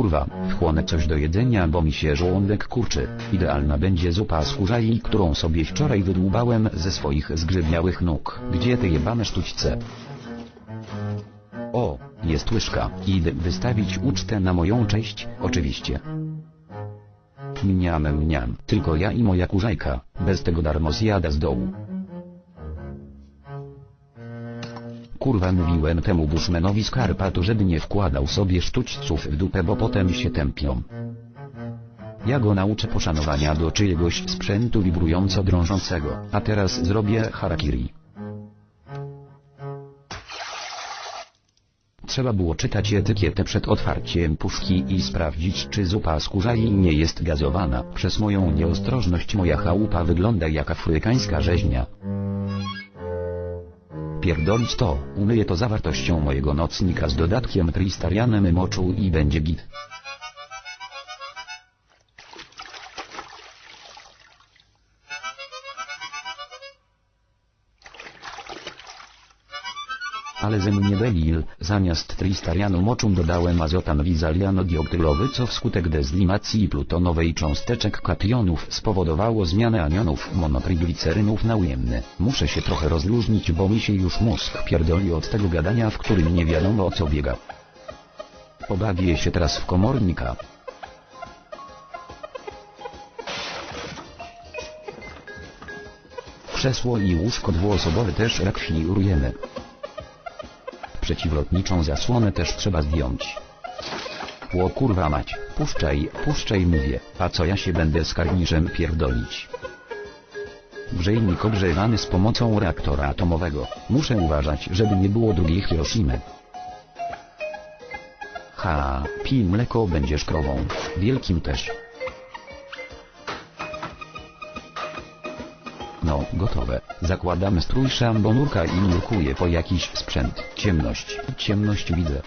Kurwa, wchłonę coś do jedzenia, bo mi się żołądek kurczy. Idealna będzie zupa z kurzai, którą sobie wczoraj wydłubałem ze swoich zgrzybniałych nóg. Gdzie te jebane sztućce? O, jest łyżka. Idę wystawić ucztę na moją cześć, oczywiście. Mniam, mniam, tylko ja i moja kurzajka, bez tego darmo zjada z dołu. Kurwa mówiłem temu bushmanowi z Karpatu, żeby nie wkładał sobie sztućców w dupę, bo potem się tępią. Ja go nauczę poszanowania do czyjegoś sprzętu wibrująco drążącego, a teraz zrobię harakiri. Trzeba było czytać etykietę przed otwarciem puszki i sprawdzić czy zupa z kurzai nie jest gazowana. Przez moją nieostrożność moja chałupa wygląda jak afrykańska rzeźnia. Pierdolić to, umyję to zawartością mojego nocnika z dodatkiem tristarianem moczu i będzie git. Ale ze mnie debil, zamiast tristarianu moczum dodałem azotan wizalianodioktrylowy co wskutek dezlimacji plutonowej cząsteczek kationów spowodowało zmianę anionów monotriglicerynów na ujemny. Muszę się trochę rozluźnić bo mi się już mózg pierdoli od tego gadania w którym nie wiadomo o co biega. Pobawię się teraz w komornika. Krzesło i łóżko dwuosobowe też rekwirujemy. Przeciwlotniczą zasłonę też trzeba zdjąć. Ło kurwa mać, puszczaj, puszczaj mówię, a co ja się będę z karniszem pierdolić. Grzejnik ogrzewany z pomocą reaktora atomowego. Muszę uważać, żeby nie było drugiej Hiroshimy. Ha, pij mleko będziesz krową. Wielkim też. Gotowe. Zakładamy strój szambonurka i nurkuję po jakiś sprzęt. Ciemność, ciemność widzę.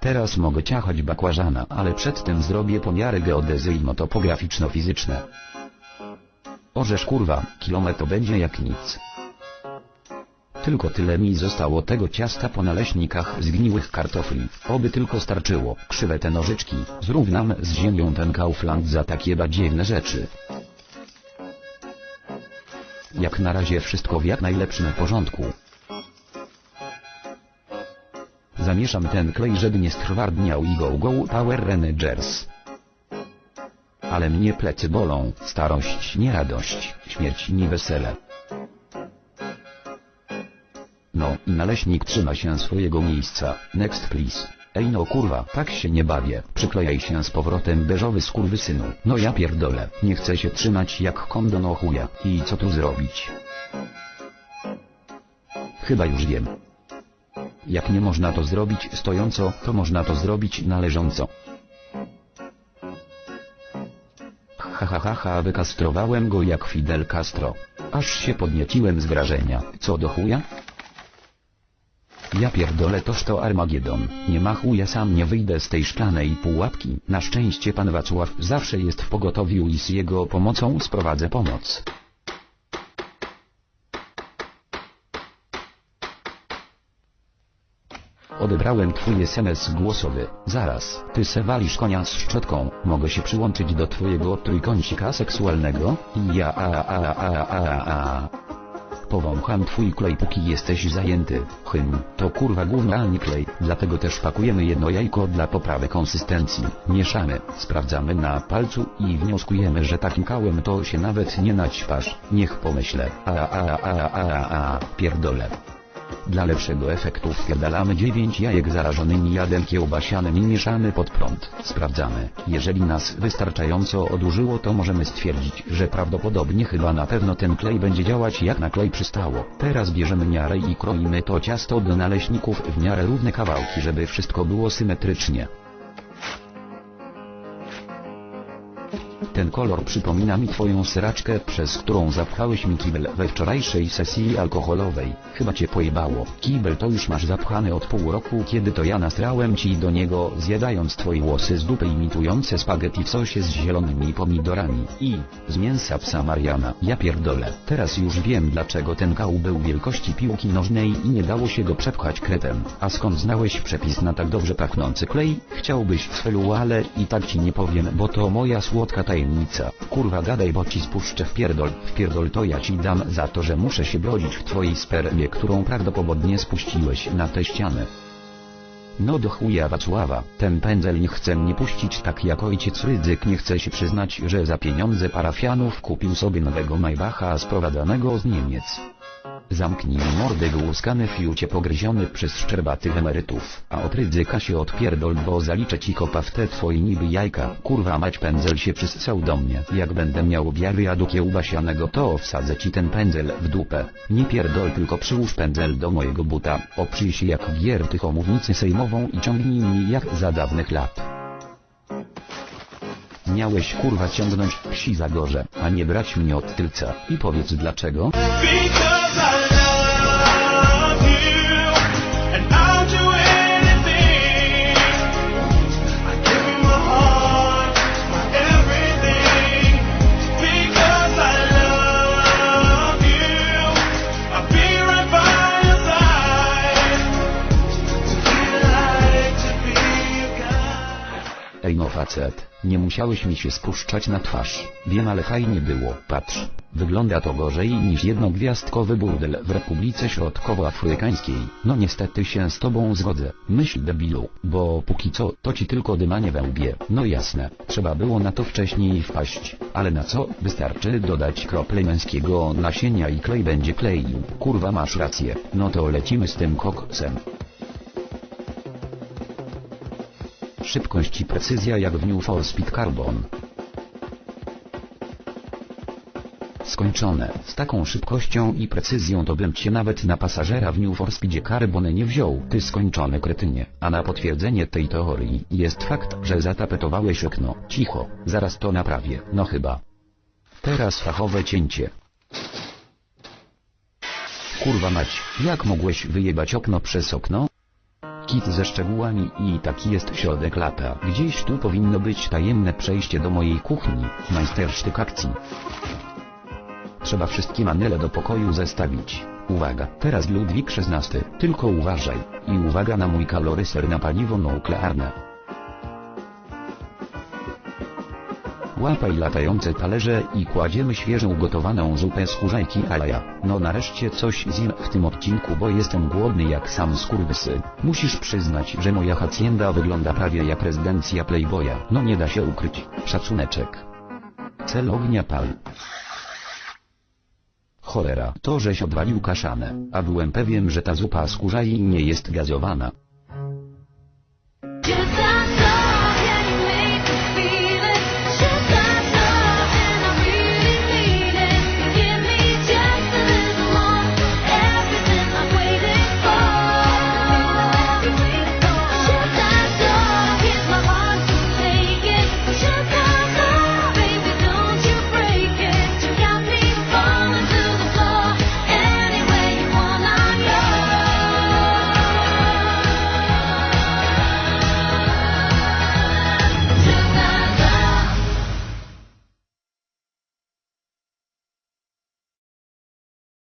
Teraz mogę ciachać bakłażana, ale przedtem zrobię pomiary geodezyjno-topograficzno-fizyczne. Orzesz kurwa, kilometr będzie jak nic. Tylko tyle mi zostało tego ciasta po naleśnikach zgniłych kartofli. Oby tylko starczyło. Krzywe te nożyczki. Zrównam z ziemią ten Kaufland za takie badziewne rzeczy. Jak na razie wszystko w jak najlepszym porządku. Zamieszam ten klej, żeby nie stwardniał i go go Power Rangers. Ale mnie plecy bolą, starość nie radość, śmierć nie wesele. No, i naleśnik trzyma się swojego miejsca. Next please. Ej no kurwa, tak się nie bawię. Przyklejaj się z powrotem beżowy skurwysynu. No ja pierdolę. Nie chcę się trzymać jak kondon o chuja. I co tu zrobić? Chyba już wiem. Jak nie można to zrobić stojąco, to można to zrobić należąco. Ha ha ha wykastrowałem go jak Fidel Castro. Aż się podnieciłem z wrażenia. Co do chuja? Ja pierdolę toż to Armagedon. Nie ma chuja sam nie wyjdę z tej szklanej pułapki. Na szczęście pan Wacław zawsze jest w pogotowiu i z jego pomocą sprowadzę pomoc. Odebrałem twój SMS głosowy. Zaraz, ty se walisz konia z szczotką. Mogę się przyłączyć do twojego trójkącika seksualnego? Ja a a a a a a. Powącham twój klej póki jesteś zajęty. Hym, to kurwa gówno a nie klej. Dlatego też pakujemy jedno jajko dla poprawy konsystencji. Mieszamy, sprawdzamy na palcu i wnioskujemy, że takim kałem to się nawet nie naćpasz. Niech pomyślę. A a a a a a pierdolę. Dla lepszego efektu wpierdalamy 9 jajek zarażonymi jadem kiełbasianym i mieszamy pod prąd. Sprawdzamy. Jeżeli nas wystarczająco odurzyło to możemy stwierdzić, że prawdopodobnie chyba na pewno ten klej będzie działać jak na klej przystało. Teraz bierzemy miarę i kroimy to ciasto do naleśników w miarę równe kawałki, żeby wszystko było symetrycznie. Ten kolor przypomina mi twoją sraczkę, przez którą zapchałeś mi kibel we wczorajszej sesji alkoholowej. Chyba cię pojebało. Kibel to już masz zapchany od pół roku, kiedy to ja nastrałem ci do niego, zjadając twoje łosy z dupy imitujące spaghetti w sosie z zielonymi pomidorami i z mięsa psa Mariana. Ja pierdolę. Teraz już wiem dlaczego ten kał był wielkości piłki nożnej i nie dało się go przepchać kretem. A skąd znałeś przepis na tak dobrze pachnący klej? Chciałbyś w celu, ale i tak ci nie powiem, bo to moja słodka tajemnica. Kurwa gadaj, bo ci spuszczę w pierdol. W pierdol to ja ci dam za to, że muszę się brodzić w twojej spermie, którą prawdopodobnie spuściłeś na tę ścianę. No do chuja Wacława, ten pędzel nie chce mnie puścić tak jak ojciec Rydzyk nie chce się przyznać, że za pieniądze parafianów kupił sobie nowego Maybacha sprowadzanego z Niemiec. Zamknij mordę głuskany fiucie pogryziony przez szczerbatych emerytów, a od Rydzyka się odpierdol, bo zaliczę ci kopa w te twoje niby jajka. Kurwa mać pędzel się przyssał do mnie. Jak będę miał jadu kiełbasianego to wsadzę ci ten pędzel w dupę. Nie pierdol tylko przyłóż pędzel do mojego buta, oprzyj się jak gierty omównicy sejmową i ciągnij mnie jak za dawnych lat. Miałeś kurwa ciągnąć psi za gorze, a nie brać mnie od tylca. I powiedz dlaczego? Facet, nie musiałeś mi się spuszczać na twarz. Wiem ale fajnie było. Patrz, wygląda to gorzej niż jednogwiazdkowy burdel w Republice Środkowoafrykańskiej. No niestety się z tobą zgodzę. Myśl debilu, bo póki co to ci tylko dymanie we łbie. No jasne, trzeba było na to wcześniej wpaść. Ale na co? Wystarczy dodać krople męskiego nasienia i klej będzie kleił. Kurwa masz rację. No to lecimy z tym koksem. Szybkość i precyzja jak w New for Speed Carbon. Skończone. Z taką szybkością i precyzją to bym cię nawet na pasażera w New for Speedzie Carbon nie wziął. Ty skończony kretynie. A na potwierdzenie tej teorii jest fakt, że zatapetowałeś okno. Cicho. Zaraz to naprawię. No chyba. Teraz fachowe cięcie. Kurwa mać, jak mogłeś wyjebać okno przez okno? Kit ze szczegółami i taki jest środek lata. Gdzieś tu powinno być tajemne przejście do mojej kuchni, majstersztyk akcji. Trzeba wszystkie manele do pokoju zestawić. Uwaga, teraz Ludwik XVI, tylko uważaj. I uwaga na mój kaloryser na paliwo nuklearne. Łapaj latające talerze i kładziemy świeżo ugotowaną zupę z kurzajki alaja. No nareszcie coś zjem w tym odcinku, bo jestem głodny jak sam skurwysy. Musisz przyznać, że moja hacienda wygląda prawie jak rezydencja Playboya. No nie da się ukryć. Szacuneczek. Cel ognia pal. Cholera, to żeś odwalił kaszanę, a byłem pewien, że ta zupa z kurzaj nie jest gazowana.